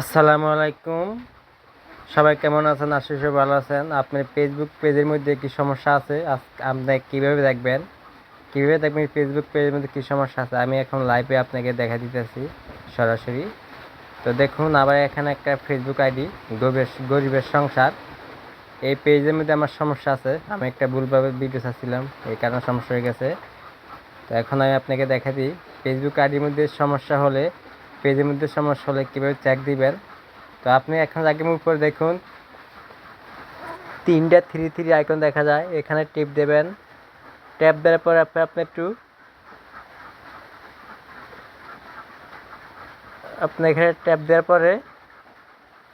আসসালামু আলাইকুম। সবাই কেমন আছেন? আশিস ভালো আছেন। আপনার ফেসবুক পেজের মধ্যে কি সমস্যা আছে? আপনি কীভাবে দেখবেন? কীভাবে দেখবেন ফেসবুক পেজের মধ্যে কী সমস্যা আছে? আমি এখন লাইভে আপনাকে দেখা দিতেছি সরাসরি। তো দেখুন আবার এখানে একটা ফেসবুক আইডি গরিবের গরিবের সংসার। এই পেজের মধ্যে আমার সমস্যা আছে। আমি একটা ভুলভাবে ভিডিও চাচ্ছিলাম এই কারণে সমস্যা হয়ে গেছে। তো এখন আমি আপনাকে দেখা দিই। ফেসবুক আইডির মধ্যে সমস্যা হলে পেজের মধ্যে সমস্যা হলে কীভাবে চেক দিবেন? তো আপনি এখন আগে উপরে দেখুন। তিনটা থ্রি থ্রি আইকন দেখা যায়। এখানে টিপ দেবেন। ট্যাপ দেওয়ার পরে আপনি আপনি একটু আপনি এখানে ট্যাপ দেওয়ার পরে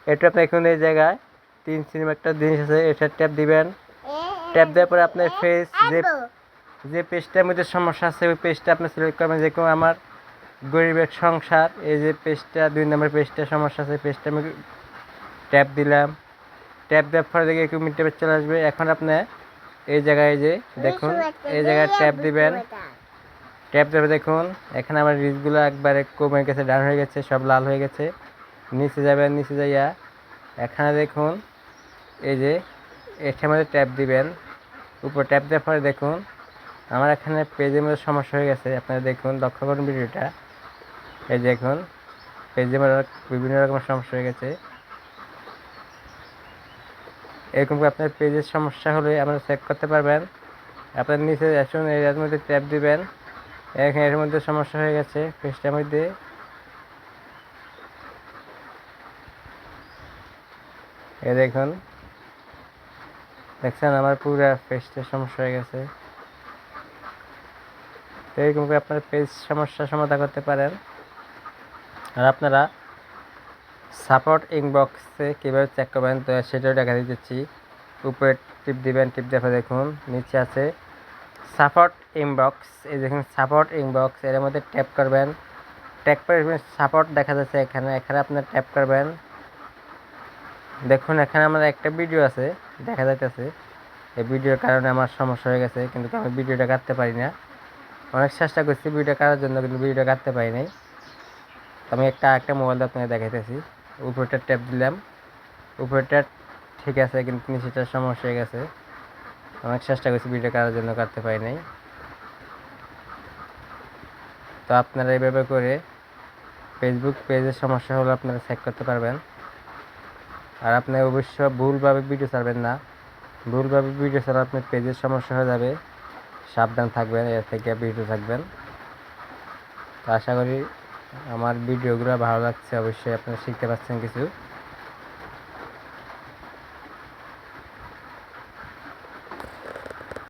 এটা আপনি এখন এই জায়গায় তিন সিনেমা একটা জিনিস আছে, এটা ট্যাপ দিবেন। ট্যাপ দেওয়ার পরে আপনার ফেস যে যে পেজটার মধ্যে সমস্যা আছে, ওই পেজটা আপনি সিলেক্ট করবেন যেরকম আমার গরিবের সংসার, এই যে পেজটা দুই নম্বর পেজটা সমস্যা আছে পেজটা আমি ট্যাপ দিলাম। ট্যাপ দেওয়ার পরে দেখে একটু মিনিটে চলে আসবে। এখন আপনি এই জায়গায় যে দেখুন, এই জায়গায় ট্যাপ দিবেন। ট্যাপ দেবে দেখুন, এখানে আমার রিলসগুলো একবারে কমে গেছে, ডান হয়ে গেছে, সব লাল হয়ে গেছে। নিচে যাবেন, নিচে যাইয়া এখানে দেখুন, এই যে এটার মধ্যে ট্যাপ দিবেন। উপর ট্যাপ দেওয়ার পরে দেখুন, আমার এখানে পেজের মধ্যে সমস্যা হয়ে গেছে। আপনারা দেখুন, লক্ষ্য করুন ভিডিওটা। এই দেখুন পেজের মধ্যে বিভিন্ন রকমের সমস্যা হয়ে গেছে। এরকম আপনার পেজের সমস্যা হলে আপনারা চেক করতে পারবেন। আপনার নিচে আসুন এর মধ্যে ট্যাপ দিবেন। এখানে এর মধ্যে সমস্যা হয়ে গেছে, পেজটার মধ্যে। এ দেখুন। দেখছেন আমার পুরো পেজটার সমস্যা হয়ে গেছে। তো এরকম আপনার পেজ সমস্যা সমাধান করতে পারেন। আর আপনারা সাপোর্ট ইনবক্সে কীভাবে চেক করবেন, তো সেটাও দেখা দিতেছি উপরে টিপ দিবেন টিপ দেখে দেখুন, নিচে আছে সাপোর্ট ইনবক্স এই দেখুন সাপোর্ট ইনবক্স এর মধ্যে ট্যাপ করবেন। ট্যাপ করে সাপোর্ট দেখা যাচ্ছে এখানে এখানে আপনার ট্যাপ করবেন। দেখুন, এখানে আমার একটা ভিডিও আছে, দেখা যাইতেছে। এই ভিডিওর কারণে আমার সমস্যা হয়ে গেছে, কিন্তু আমি ভিডিওটা কাটতে পারি না। অনেক চেষ্টা করছি ভিডিও কাটার জন্য, কিন্তু ভিডিওটা কাটতে পারি নাই। আমি একটা একটা মোবাইল আপনাকে দেখাইতেছি। উপরটা ট্যাপ দিলাম। উপরটা ঠিক আছে, কিন্তু নিচেটার সমস্যা হয়ে গেছে। অনেক চেষ্টা করছি ভিডিও কাটার জন্য কাটতে পারি নাই। তো আপনারা এইভাবে করে ফেসবুক পেজের সমস্যা হলে আপনারা চেক করতে পারবেন। আর আপনি অবশ্য ভুলভাবে ভিডিও ছাড়বেন না। ভুলভাবে ভিডিও ছাড়া আপনার পেজের সমস্যা হয়ে যাবে। সাবধান থাকবেন, এর থেকে ভিডিও থাকবেন। তো আশা করি আমার ভিডিওগুলো ভালো লাগছে অবশ্যই আপনারা শিখতে পারছেন কিছু।